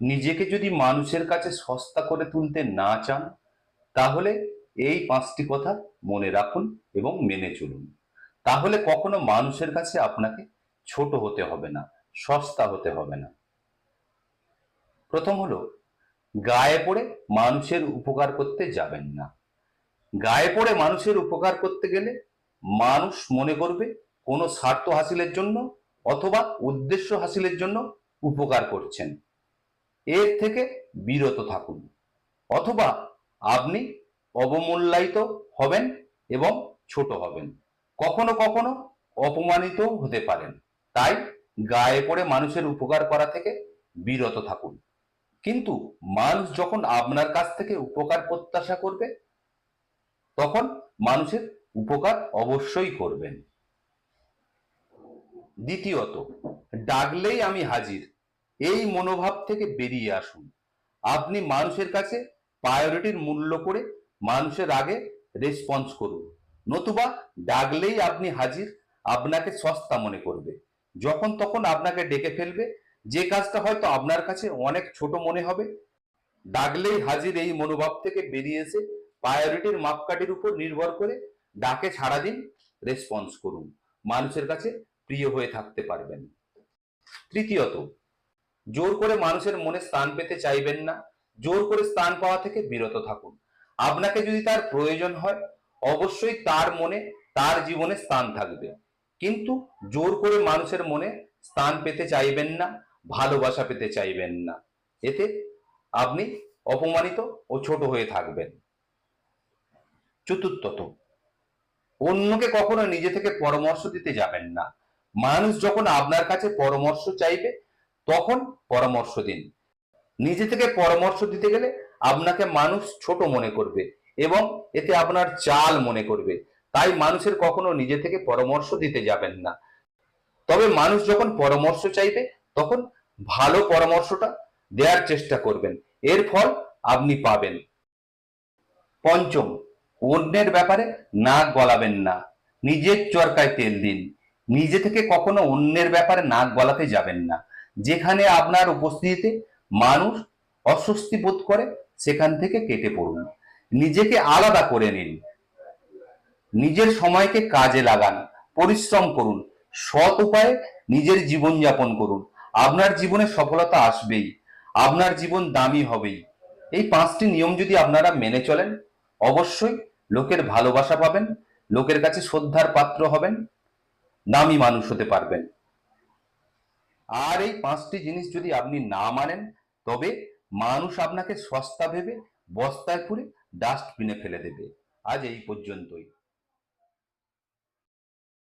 নিজেকে যদি মানুষের কাছে সস্তা করে তুলতে না চান, তাহলে এই পাঁচটি কথা মনে রাখুন এবং মেনে চলুন। তাহলে কখনো মানুষের কাছে আপনাকে ছোট হতে হবে না, সস্তা হতে হবে না। প্রথম হলো, গায়ে পড়ে মানুষের উপকার করতে যাবেন না। গায়ে পড়ে মানুষের উপকার করতে গেলে মানুষ মনে করবে কোনো স্বার্থ হাসিলের জন্য অথবা উদ্দেশ্য হাসিলের জন্য উপকার করছেন। এর থেকে বিরত থাকুন। অথবা আপনি অবমূল্যায়িত হবেন এবং ছোট হবেন। কখনো কখনো অপমানিত হতে পারেন। তাই গায়ে পড়ে মানুষের উপকার করা থেকে বিরত থাকুন। কিন্তু মানুষ যখন আপনার কাছ থেকে উপকার প্রত্যাশা করবে, তখন মানুষের উপকার অবশ্যই করবেন। দ্বিতীয়ত, ডাকলেই আমি হাজির। এই মনোভাব থেকে বেরিয়ে আসুন। আপনি মানুষের কাছে প্রায়োরিটির মূল্য করে মানুষের আগে রেসপন্স করুন। নতুবা ডাকলেই আপনি হাজির, আপনাকে সস্তা মনে করবে। যখন তখন আপনাকে ডেকে ফেলবে। যে কাজটা হয়তো আপনার কাছে অনেক ছোট মনে হবে, ডাকলেই হাজির এই মনোভাব থেকে বেরিয়ে এসে প্রায়োরিটির মাপকাঠির উপর নির্ভর করে ডাকে ছাড়া দিন রেসপন্স করুন। মানুষের কাছে প্রিয় হয়ে থাকতে পারবেন। তৃতীয়ত জোর করে মানুষের মনে স্থান পেতে চাইবেন না। জোর করে স্থান পাওয়া থেকে বিরত থাকুন। আপনাকে যদি তার প্রয়োজন হয়, অবশ্যই তার মনে, তার জীবনে স্থান থাকবে। কিন্তু জোর করে মানুষের মনে স্থান পেতে চাইবেন না, ভালোবাসা পেতে চাইবেন না। এতে আপনি অপমানিত ও ছোট হয়ে থাকবেন। চতুর্থত, অন্যকে কখনো নিজে থেকে পরামর্শ দিতে যাবেন না। মানুষ যখন আপনার কাছে পরামর্শ চাইবে তখন পরামর্শ দিন। নিজে থেকে পরামর্শ দিতে গেলে আপনাকে মানুষ ছোট মনে করবে এবং এতে আপনার চাল মনে করবে। তাই মানুষের কখনো নিজে থেকে পরামর্শ দিতে যাবেন না। তবে মানুষ যখন পরামর্শ চাইবে, তখন ভালো পরামর্শটা দেওয়ার চেষ্টা করবেন। এর ফল আপনি পাবেন। পঞ্চম, অন্যের ব্যাপারে নাক গলাবেন না। নিজের চরকায় তেল দিন। নিজে থেকে কখনো অন্যের ব্যাপারে নাক গলাতে যাবেন না। যেখানে আপনার উপস্থিতিতে মানুষ অস্বস্তি বোধ করে, সেখান থেকে কেটে পড়ুন। নিজেকে আলাদা করে নিন। নিজের সময়কে কাজে লাগান। পরিশ্রম করুন। সৎ উপায়ে নিজের জীবন যাপন করুন। আপনার জীবনে সফলতা আসবেই। আপনার জীবন দামি হবেই। এই পাঁচটি নিয়ম যদি আপনারা মেনে চলেন, অবশ্যই লোকের ভালোবাসা পাবেন, লোকের কাছে শ্রদ্ধার পাত্র হবেন, দামি মানুষ হতে পারবেন। আর এই পাঁচটি জিনিস যদি আপনি না মানেন, তবে মানুষ আপনাকে সস্তা ভেবে বস্তায় পুরে ডাস্টবিনে ফেলে দেবে। আজ এই পর্যন্তই।